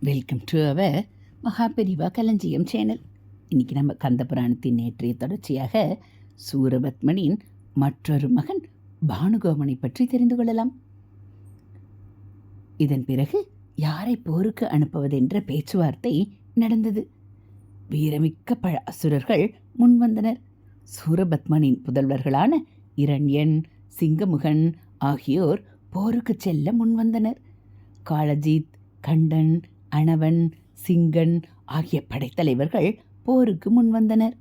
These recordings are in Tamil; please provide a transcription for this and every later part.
வெல்கம் டு அவர் மகாபெரிவா களஞ்சியம் சேனல் இன்றைக்கி நம்ம கந்த புராணத்தின் நேற்றைய தொடர்ச்சியாக சூரபத்மனின் மற்றொரு மகன் பானுகோமனை பற்றி தெரிந்து கொள்ளலாம். இதன் பிறகு யாரை போருக்கு அனுப்புவதென்ற பேச்சுவார்த்தை நடந்தது. வீரமிக்க பழ அசுரர்கள் முன்வந்தனர். சூரபத்மனின் புதல்வர்களான இரண்யன் சிங்கமுகன் ஆகியோர் போருக்கு செல்ல முன்வந்தனர். காளஜித் கண்டன் அணவன் சிங்கன் ஆகிய படைத்தலைவர்கள் போருக்கு முன்வந்தனர்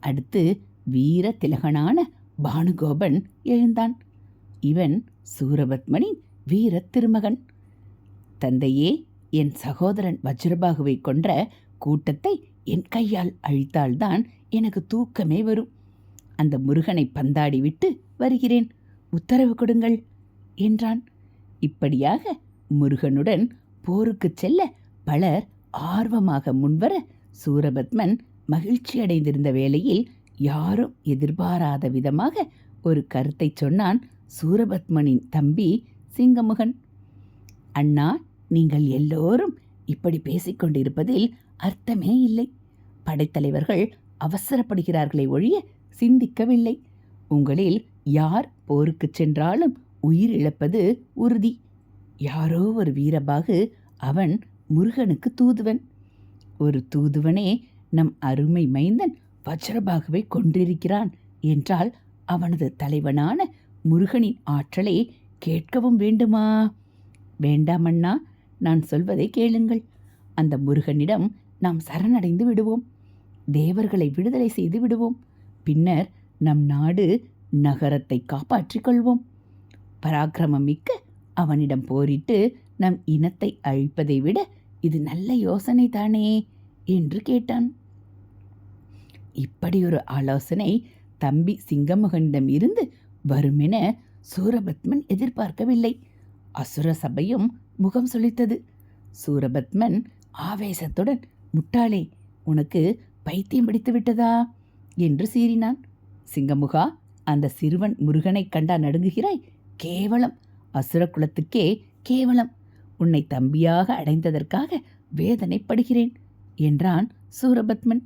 அடுத்து வீர திலகனான பானுகோபன் எழுந்தான். இவன் சூரபத்மனின் வீர திருமகன். தந்தையே என் சகோதரன் வஜ்ரபாகுவை கொன்ற கூட்டத்தை என் கையால் அழித்தால்தான் எனக்கு தூக்கமே வரும். அந்த முருகனை பந்தாடி விட்டு வருகிறேன். உத்தரவு கொடுங்கள் என்றான். இப்படியாக முருகனுடன் போருக்குச் செல்ல பலர் ஆர்வமாக முன்வர சூரபத்மன் மகிழ்ச்சி அடைந்திருந்த வேளையில் யாரும் எதிர்பாராத விதமாக ஒரு கருத்தை சொன்னான் சூரபத்மனின் தம்பி சிங்கமுகன். அண்ணா நீங்கள் எல்லோரும் இப்படி பேசிக்கொண்டிருப்பதில் அர்த்தமே இல்லை. படைத்தலைவர்கள் அவசரப்படுகிறார்களே ஒழிய சிந்திக்கவில்லை. உங்களில் யார் போருக்குச் சென்றாலும் உயிரிழப்பது உறுதி. யாரோ ஒரு வீரபாகு அவன் முருகனுக்கு தூதுவன். ஒரு தூதுவனே நம் அருமை மைந்தன் வஜ்ரபாகுவை கொண்டிருக்கிறான் என்றால் அவனது தலைவனான முருகனின் ஆற்றலை கேட்கவும் வேண்டுமா? வேண்டாமண்ணா நான் சொல்வதை கேளுங்கள். அந்த முருகனிடம் நாம் சரணடைந்து விடுவோம். தேவர்களை விடுதலை செய்து விடுவோம். பின்னர் நம் நாடு நகரத்தை காப்பாற்றிக் கொள்வோம். பராக்கிரமம் மிக்க அவனிடம் போரிட்டு நம் இனத்தை அழிப்பதை விட இது நல்ல யோசனை தானே? என்று கேட்டான். இப்படி ஒரு ஆலோசனை தம்பி சிங்கமுகனிடம் இருந்து வருமென சூரபத்மன் எதிர்பார்க்கவில்லை. அசுர சபையும் முகம் சொலித்தது சூரபத்மன் ஆவேசத்துடன் முட்டாளே உனக்கு பைத்தியம் பிடித்து விட்டதா? என்று சீறினான். சிங்கமுகா அந்த சிறுவன் முருகனை கண்டா நடுங்குகிறாய்? கேவலம். அசுர குலத்துக்கே கேவலம். உன்னை தம்பியாக அடைந்ததற்காக வேதனைப்படுகிறேன் என்றான் சூரபத்மன்.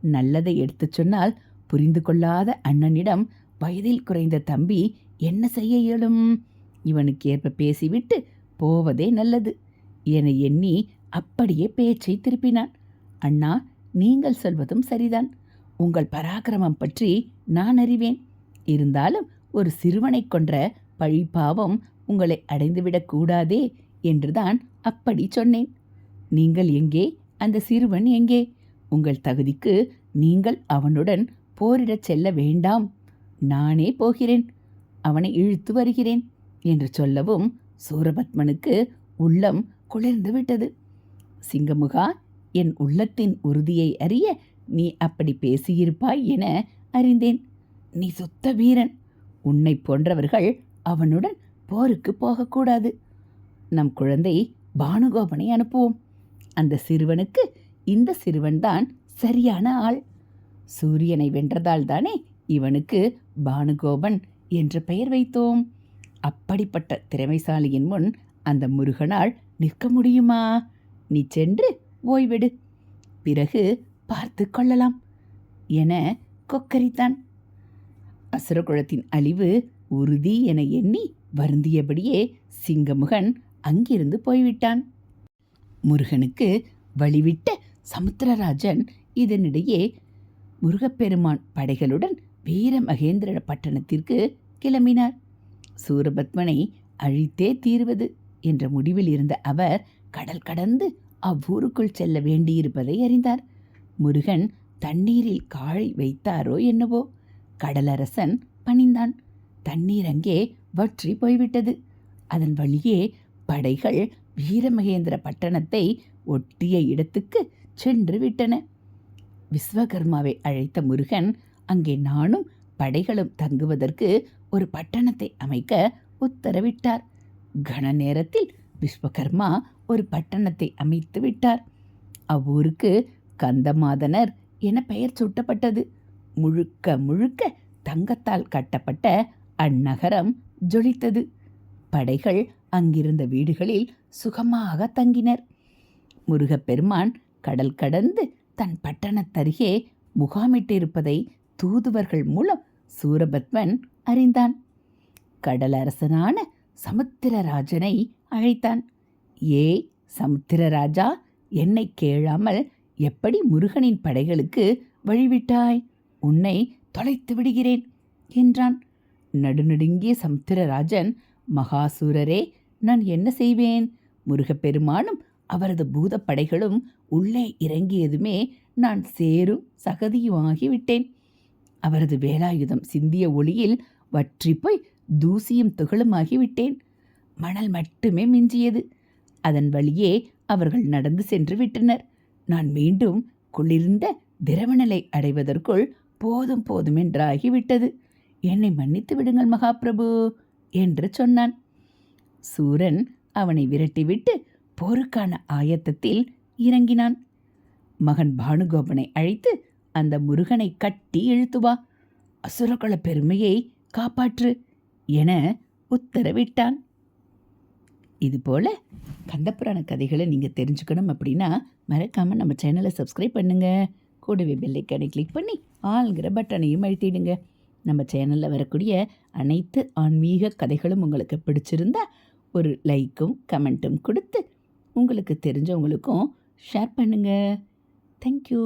நல்லதை எடுத்துச் சொன்னால் புரிந்து கொள்ளாத அண்ணனிடம் வயதில் குறைந்த தம்பி என்ன செய்ய இயலும்? இவனுக்கு ஏற்ப பேசிவிட்டு போவதே நல்லது என எண்ணி அப்படியே பேச்சை திருப்பினான். அண்ணா நீங்கள் சொல்வதும் சரிதான். உங்கள் பராக்கிரமம் பற்றி நான் அறிவேன். இருந்தாலும் ஒரு சிறுவனை கொன்ற பழிப்பாவம் உங்களை அடைந்துவிடக் கூடாதே என்றுதான் அப்படி சொன்னேன். நீங்கள் எங்கே? அந்த சிறுவன் எங்கே? உங்கள் தகுதிக்கு நீங்கள் அவனுடன் போரிடச் செல்ல வேண்டாம். நானே போகிறேன். அவனை இழுத்து வருகிறேன் என்று சொல்லவும் சூரபத்மனுக்கு உள்ளம் குளிர்ந்து விட்டது. சிங்கமுகா என் உள்ளத்தின் உறுதியை அறிய நீ அப்படி பேசியிருப்பாய் என அறிந்தேன். நீ சுத்த வீரன். உன்னை போன்றவர்கள் அவனுடன் போருக்கு போகக்கூடாது. நம் குழந்தை பானுகோபனை அனுப்புவோம். அந்த சிறுவனுக்கு இந்த சிறுவன்தான் சரியான ஆள். சூரியனை வென்றதால் தானே இவனுக்கு பானுகோபன் என்ற பெயர் வைத்தோம். அப்படிப்பட்ட திறமைசாலியின் முன் அந்த முருகனால் நிற்க முடியுமா? நீ சென்று ஓய்வெடு. பிறகு பார்த்து கொள்ளலாம் என கொக்கரித்தான். அசுரகுலத்தின் அழிவு உறுதி என எண்ணி வருந்தியபடியே சிங்கமுகன் அங்கிருந்து போய்விட்டான். முருகனுக்கு வழிவிட்ட சமுத்திரராஜன் இதனிடையே முருகப்பெருமான் படைகளுடன் வீர மகேந்திர பட்டணத்திற்கு கிளம்பினார். சூரபத்மனை அழித்தே தீர்வது என்ற முடிவில் இருந்த அவர் கடல் கடந்து அவ்வூருக்குள் செல்ல வேண்டியிருப்பதை அறிந்தார். முருகன் தண்ணீரில் காழை வைத்தாரோ என்னவோ கடலரசன் பணிந்தான். தண்ணீர் அங்கே வற்றி போய்விட்டது. அதன் வழியே படைகள் வீரமகேந்திர பட்டணத்தை ஒட்டிய இடத்துக்கு சென்று விட்டன. விஸ்வகர்மாவை அழைத்த முருகன் அங்கே நானும் படைகளும் தங்குவதற்கு ஒரு பட்டணத்தை அமைக்க உத்தரவிட்டார். கன நேரத்தில் விஸ்வகர்மா ஒரு பட்டணத்தை அமைத்து விட்டார். அவ்வூருக்கு கந்தமாதனர் என பெயர் சூட்டப்பட்டது. முழுக்க முழுக்க தங்கத்தால் கட்டப்பட்ட அந்நகரம் ஜொலித்தது. படைகள் அங்கிருந்த வீடுகளில் சுகமாக தங்கினர். முருகப்பெருமான் கடல் கடந்து தன் பட்டணத்தருகே முகாமிட்டிருப்பதை தூதுவர்கள் மூலம் சூரபத்மன் அறிந்தான். கடலரசனான சமுத்திரராஜனை அழைத்தான். ஏ சமுத்திரராஜா என்னை கேளாமல் எப்படி முருகனின் படைகளுக்கு வழிவிட்டாய்? உன்னை தொலைத்து விடுகிறேன் என்றான். நடுநடுங்கிய சமுத்திரராஜன் மகாசூரரே நான் என்ன செய்வேன்? முருகப்பெருமானும் அவரது பூதப்படைகளும் உள்ளே இறங்கியதுமே நான் சேரும் சகதியுமாகிவிட்டேன் அவரது வேலாயுதம் சிந்திய ஒளியில் வற்றி போய் தூசியும் துகளுமாகிவிட்டேன் மணல் மட்டுமே மிஞ்சியது. அதன் வழியே அவர்கள் நடந்து சென்று விட்டனர். நான் மீண்டும் குளிர்ந்த திரவநிலை அடைவதற்குள் போதும் போதும் என்றாகிவிட்டது. என்னை மன்னித்து விடுங்கள் மகாபிரபு. என்று சொன்னான். சூரன் அவனை விரட்டிவிட்டு போருக்கான ஆயத்தத்தில் இறங்கினான். மகன் பானுகோபனை அழைத்து அந்த முருகனை கட்டி இழுத்து வா. அசுரகுல பெருமையை காப்பாற்று என உத்தரவிட்டான். இதுபோல் கந்தப்புராண கதைகளை நீங்கள் தெரிஞ்சுக்கணும் அப்படின்னா மறக்காமல் நம்ம சேனலை சப்ஸ்கிரைப் பண்ணுங்கள் கூடவே பெல்லைக்கானை கிளிக் பண்ணி ஆளுங்கிற பட்டனையும் அழுத்திடுங்க. நம்ம சேனலில் வரக்கூடிய அனைத்து ஆன்மீக கதைகளும் உங்களுக்கு பிடிச்சிருந்தா ஒரு லைக்கும் கமெண்ட்டும் கொடுத்து உங்களுக்கு தெரிஞ்சவங்களுக்கும் ஷேர் பண்ணுங்கள் தேங்க்யூ